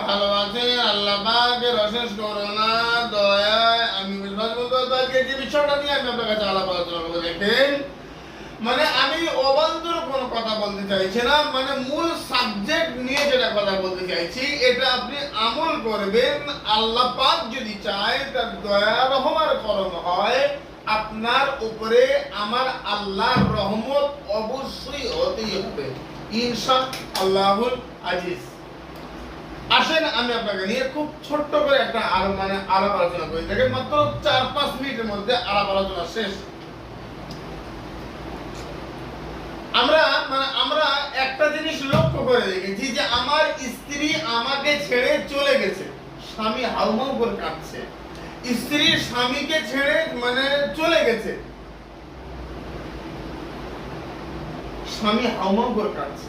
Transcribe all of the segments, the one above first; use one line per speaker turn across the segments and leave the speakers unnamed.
ভালো দয়ায় আমি বিষয়টা নিয়ে আপনার কাছে মানে আমি অবান্তর কোনো কথা বলতে চাইছি না। মানে মূল সাবজেক্ট নিয়ে যেটা কথা বলতে চাইছি, এটা আপনি আমল করবেন। আল্লাহ পাক যদি চায়, তার দয়া রহমার করম হয়। আপনার উপরে আমার আল্লাহর রহমত অবশ্যই হতেই হবে। আল্লাহুল আজিজ। আসেন, আমি আপনাকে নিয়ে খুব ছোট্ট করে একটা আর মানে আলাপ আলোচনা করি। মাত্র চার পাঁচ মিনিটের মধ্যে আলাপ আলোচনা শেষ। আমরা মানে আমরা একটা জিনিস লক্ষ্য করে দেখেছি যে, আমার স্ত্রী আমাকে ছেড়ে চলে গেছে। স্বামী হাউমাউ করে কাঁদছে। স্ত্রী স্বামীকে ছেড়ে মানে চলে গেছে। স্বামী হাউমাউ কাঁদছে।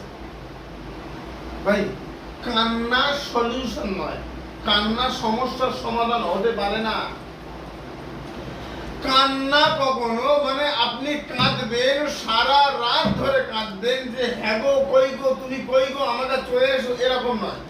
ভাই, কান্না সলিউশন নয়। কান্না সমস্যার সমাধান হতে পারে না। কান্না কখনো মানে আপনি কাঁদবেন, সারা রাত ধরে কাঁদবেন যে হ্যাঁ গো, কই গো, তুমি কই গো? আমাকে চলে এসো। এরকম নয়।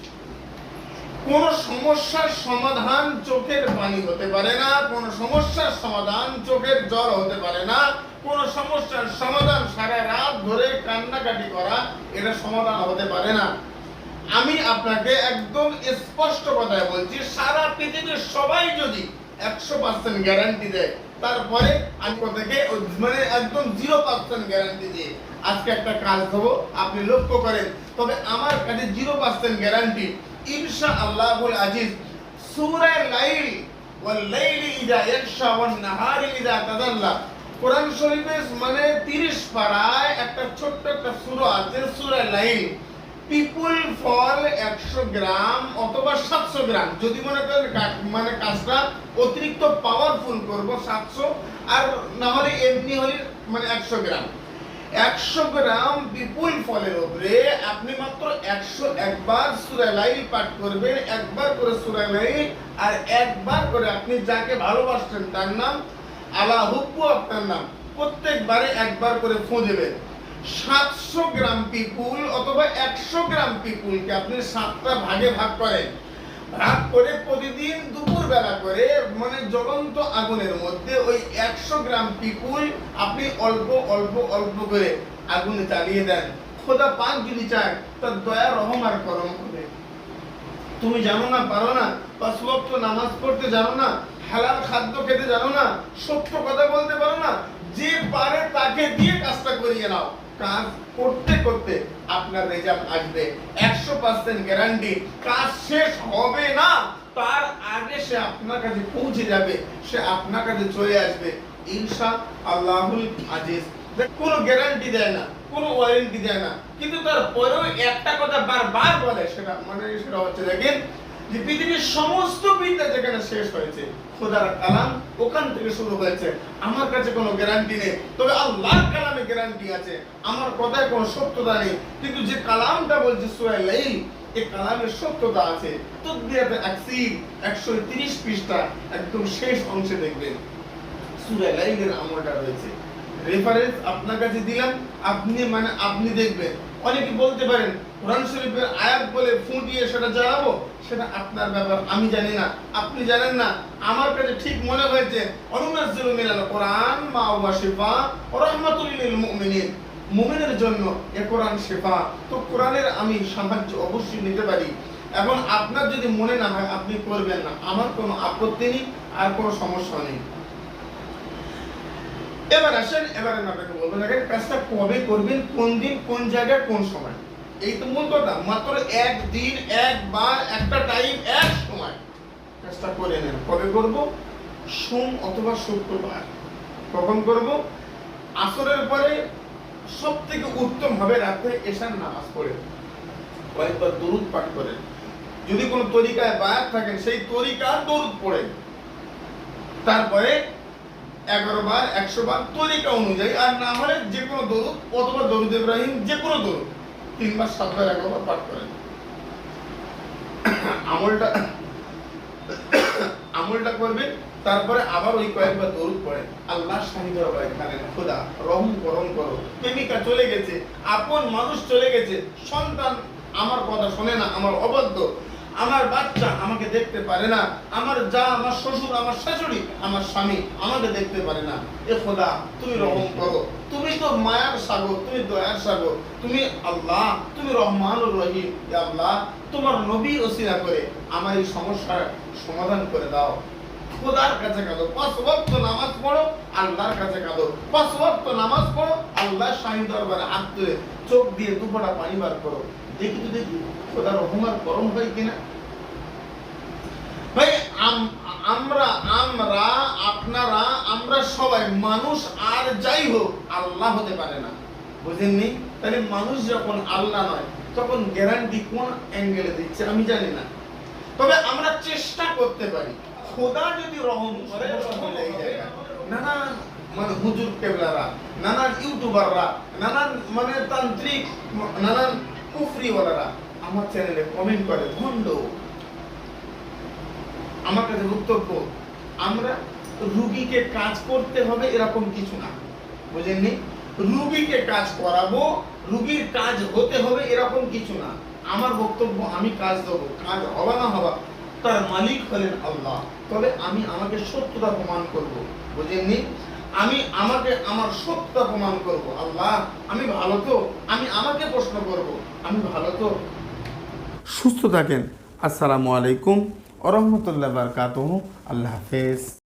কোন সমস্যার সমাধান চোখের পানি হতে পারে না, কোন সমস্যার সমাধান চোখের জল হতে পারে না, কোন সমস্যার সমাধান সারা রাত ধরে কান্নাকাটি করা, এটা সমাধান হতে পারে না। আমি আপনাকে একদম স্পষ্ট কথায় বলছি, সারা পৃথিবীর সবাই যদি একশো পার্সেন্ট গ্যারান্টি দেয়, তারপরে আমি কথাকে মানে একদম জিরো পার্সেন্ট গ্যারান্টি দিয়ে আজকে একটা কাজ দেবো আপনি লক্ষ্য করেন, তবে আমার কাছে জিরো পার্সেন্ট গ্যারান্টি ইনশা আল্লাহুল আজিজ, সূরা লাইল ইযা ইয়াকশা ওয়ান নাহারি ইযা তাদাল্লা কোরআন শরীফে মানে 30 পারায় একটা ছোট্ট একটা সূরা আছে, সূরা লাইল। পিপুল ফল একশো গ্রাম অথবা সাতশো গ্রাম। যদি মনে করেন মানে কাজটা অতিরিক্ত পাওয়ারফুল করব সাতশো, আর না হলে এমনি হলে মানে একশো গ্রাম। একশো গ্রাম বিপুল ফলের উপরে আপনি মাত্র একশো একবার সুরালাই পাঠ করবেন, একবার করে সুরালাই আর একবার করে আপনি যাকে ভালোবাসছেন তার নাম আলা হুব্বু আপনার নাম, প্রত্যেকবারে একবার করে ফোঁ সাতশো গ্রাম পিপুল অথবা একশো গ্রাম পিপুলকে আপনি সাতটা ভাগে ভাগ করেন। ভাগ করে প্রতিদিন দুপুর বেলা করে মানে জ্বলন্ত আগুনের মধ্যে ওই একশো গ্রাম পিপুল আপনি অল্প অল্প অল্প করে দেন। খোদা পাক যদি তার দয়া, রহম আর করম হবে। তুমি জানো না, পারো না, পাঁচ ওয়াক্ত নামাজ পড়তে জানো না, হালাল খাদ্য খেতে জানো না, সত্য কথা বলতে পারো না, যে পারে তাকে দিয়ে কাজটা করিয়ে নাও। কাজ করতে করতে আপনার রেজাল্ট আসবে। একশো পার্সেন্ট গ্যারান্টি কাজ শেষ হবে না, তার আগে সে আপনার কাছে পৌঁছে যাবে, সে আপনার কাছে চলে আসবে। ইনশা আল্লাহুল আজিজ। কোনো গ্যারান্টি দেয় না, কোনো ওয়ারেন্টি দেয় না। কিন্তু তারপরেও একটা কথা বারবার বলে, সেটা মানে সেটা হচ্ছে দেখেন পৃথিবীর সমস্ত বিদ্যা যেখানে শেষ হয়েছে, খোদার কালাম ওখান থেকে শুরু হয়েছে। আমার কাছে কোনো গ্যারান্টি নেই। তবে আল্লাহর কালামে গ্যারান্টি আছে। আমার কথায় কোনো সত্যতা নেই। কিন্তু যে কালামটা বলছে এই কালামের সত্যতা আছে। একশো তিরিশ পৃষ্ঠা একদম শেষ অংশে দেখবেন। সুরাই লাইলের আমলটা রয়েছে। রেফারেন্স আপনার কাছে দিলাম। আপনি মানে আপনি দেখবেন। অনেকে বলতে পারেন, কোরআন শরীফের আয়াত বলে ফুটিয়ে সেটা জানাব সেটা আপনার ব্যাপার, আমি জানি না। আপনি জানেন না, আমার কাছে ঠিক মনে হয়েছে অনুনাজ্জিলু মিনাল কোরআন, মা ওয়া শিফা রাহমাতুল লিল মুমিনিন। মুমিনের জন্য এ কোরআন শেফা। তো কোরআনের আমি সাহায্য অবশ্যই নিতে পারি। এখন আপনার যদি মনে না হয়, আপনি করবেন না। আমার কোনো আপত্তি নেই, আর কোনো সমস্যা নেই। এবার আসেন, এবার আমি আপনাকে বলব, দেখেন, কাজটা কবে করবেন, কোন দিন, কোন জায়গায়, কোন সময়? এই তো মূল কথা, মাত্র একদিন, একবার, একটা টাইম এক সময়। কাজটা করে নেন। কবে করব? সোম অথবা শুক্রবার। কখন করব? আসরের পরে সব থেকে উত্তম হবে রাতে এশার নামাজ পড়ে কয়েকবার দরুদ পাঠ করেন। যদি কোনো তরিকায় বায়াত থাকেন, সেই তরিকার দরুদ পড়েন। তারপরে এগারো বার, একশো বার, তরিকা অনুযায়ী, আর না হলে যে কোনো দরুদ, অথবা দরুদ ইব্রাহিম, যে কোনো দরুদ, তিনবার, সাতবার এগারো বার পাঠ করেন। আমলটা আমলটা করবেন, তারপরে আবার ওই কয়েকবার দরুদ পড়ে আল্লাহ শাহিদ এখানে খোদা, রহম করম করো। প্রেমিকা চলে গেছে, আপন মানুষ চলে গেছে, সন্তান আমার কথা শোনে না, আমার অবাধ্য। আমার বাচ্চা আমাকে দেখতে পারে না। আমার যা, আমার শ্বশুর, আমার শাশুড়ি, আমার স্বামী আমাকে দেখতে পারে না। এ খোদা, তুমি রহম করো। তুমি তো মায়ার সাগর, তুমি দয়ার সাগর। তুমি আল্লাহ, তুমি রহমান রহিম। আল্লাহ, তোমার নবী ওসিরা করে আমার এই সমস্যার সমাধান করে দাও। খোদার কাছে কাঁদো। পাঁচ নামাজ পড়ো, আল্লাহর কাছে কাঁদো। পাঁচ নামাজ পড়ো শাহী দরবারে হাত চোখ দিয়ে দুপোটা পানি বার করো। দেখি তো দেখি, খোদার গরম হয় কিনা? ভাই আমরা আমরা, আপনারা, আমরা সবাই মানুষ, আর যাই হোক, আল্লাহ হতে পারে না। বুঝেননি? তাহলে মানুষ যখন আল্লাহ নয়, তখন গ্যারান্টি কোন অ্যাঙ্গেলে দিচ্ছে আমি জানি না। তবে আমরা চেষ্টা করতে পারি। খোদা যদি রহম করে। নানান মানে হুজুর কেবলারা, নানান ইউটিউবাররা, নানান মানে তান্ত্রিক, নানান কুফরিওয়ালারা আমার চ্যানেলে কমেন্ট করে আমার কাছে বক্তব্য আমরা রুগীকে কাজ করতে হবে এরকম কিছু না। বুঝেননি? রুগীকে কাজ করাবো, রুগীর কাজ হতে হবে এরকম কিছু না। আমার বক্তব্য আমি কাজ দেবো। কাজ হবা না হবা তার মালিক হলেন আল্লাহ। তবে আমি আমাকে সত্যতা প্রমাণ করব। বুঝেননি? আমি আমাকে আমার সত্যতা প্রমাণ করব। আল্লাহ, আমি ভালো তো? আমি আমাকে প্রশ্ন করব। আমি ভালো তো? সুস্থ থাকেন। আসসালামু আলাইকুম। ওরহমতুল্লাহ বারকাত আল্লাহ হাফেজ।